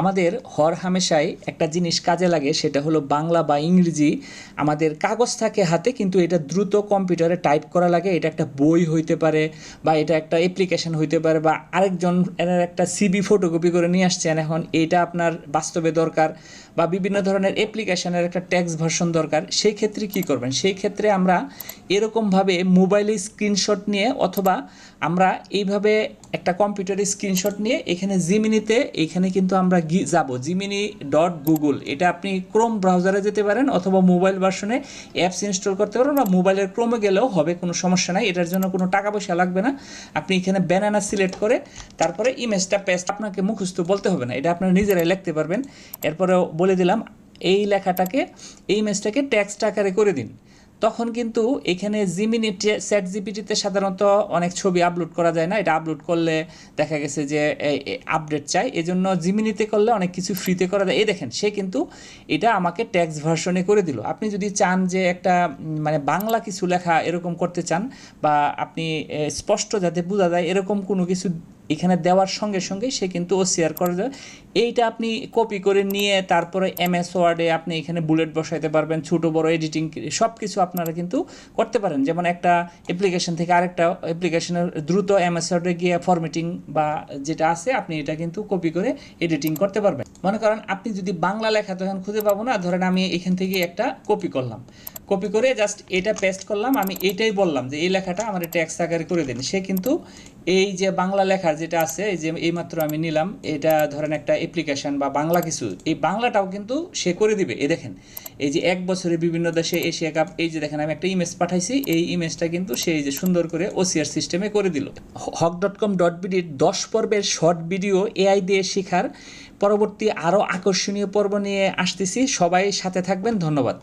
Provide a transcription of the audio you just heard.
আমাদের হর হামেশাই একটা জিনিস কাজে লাগে, সেটা হলো বাংলা বা ইংরেজি। আমাদের কাগজ থাকে হাতে, কিন্তু এটা দ্রুত কম্পিউটারে টাইপ করা লাগে। এটা একটা বই হইতে পারে, বা এটা একটা অ্যাপ্লিকেশন হইতে পারে, বা আরেকজন এর একটা সিবি ফটোকপি করে নিয়ে আসছেন। এখন এটা আপনার বাস্তবে দরকার, বা বিভিন্ন ধরনের অ্যাপ্লিকেশনের একটা ট্যাক্স ভার্সন দরকার। সেই ক্ষেত্রে কি করবেন? সেই ক্ষেত্রে আমরা এরকমভাবে মোবাইলে স্ক্রিনশট নিয়ে, অথবা আমরা এইভাবে একটা কম্পিউটারে স্ক্রিনশট নিয়ে, এখানে জিমিনিতে এখানে কিন্তু আমরা যাব। জিমিনি ডট গুগল এটা আপনি ক্রোম ব্রাউজারে যেতে পারেন অথবা মোবাইল ভার্সনে অ্যাপস ইনস্টল করতে পারেন বা মোবাইলের ক্রোমে গেলেও হবে, কোনো সমস্যা নাই। এটার জন্য কোনো টাকা পয়সা লাগবে না। আপনি এখানে ব্যানানা সিলেক্ট করে তারপরে ইমেজটা পেস্ট আপনাকে মুখস্থ বলতে হবে না। এটা আপনারা নিজেরাই লিখতে পারবেন। এরপরেও বলে দিলাম, এই লেখাটাকে, এই ইমেজটাকে টেক্সট আকারে করে দিন। তখন কিন্তু এখানে জিমিনি স্যাট জিপিটিতে সাধারণত অনেক ছবি আপলোড করা যায় না। এটা আপলোড করলে দেখা গেছে যে আপডেট চাই। এজন্য জিমিনিতে করলে অনেক কিছু ফ্রিতে করা যায়। এই দেখেন, সে কিন্তু এটা আমাকে ট্যাক্স ভার্সনে করে দিল। আপনি যদি চান যে একটা মানে বাংলা কিছু লেখা এরকম করতে চান বা আপনি স্পষ্ট যাতে বোঝা যায়, এরকম কোনো কিছু এখানে দেওয়ার সঙ্গে সঙ্গে সে কিন্তু ও শেয়ার করে দেয়। এইটা আপনি কপি করে নিয়ে তারপরে এম এস ওয়ার্ডে আপনি এখানে বুলেট বসাইতে পারবেন, ছোট, বড় এডিটিং সব কিছু আপনারা কিন্তু করতে পারেন। যেমন একটা অ্যাপ্লিকেশন থেকে আরেকটা অ্যাপ্লিকেশনের দ্রুত এম এস ওয়ার্ডে গিয়ে ফরম্যাটিং বা যেটা আছে, আপনি এটা কিন্তু কপি করে এডিটিং করতে পারবেন। মনে করেন আপনি যদি বাংলা লেখা তখন খুঁজে পাবো না, ধরেন আমি এখান থেকে একটা কপি করলাম। কপি করে জাস্ট এটা পেস্ট করলাম। আমি এইটাই বললাম যে, এই লেখাটা আমার ট্যাক্স আকারে করে দিন। সে কিন্তু এই যে বাংলা লেখার যেটা আছে, এই যে এইমাত্র আমি নিলাম, এটা ধরেন একটা অ্যাপ্লিকেশন বা বাংলা কিছু, এই বাংলাটাও কিন্তু সে করে দিবে। এ দেখেন, এই যে এক বছরে বিভিন্ন দেশে এশিয়া কাপ এই যে দেখেন, আমি একটা ইমেজ পাঠাইছি, এই ইমেজটা কিন্তু সেই যে সুন্দর করে ওসিআর সিস্টেমে করে দিল। হক ডট কম ডট বিডির দশ পর্বের শর্ট ভিডিও এআই দিয়ে শেখার পরবর্তী আরও আকর্ষণীয় পর্ব নিয়ে আসতেছি। সবাই সাথে থাকবেন। ধন্যবাদ।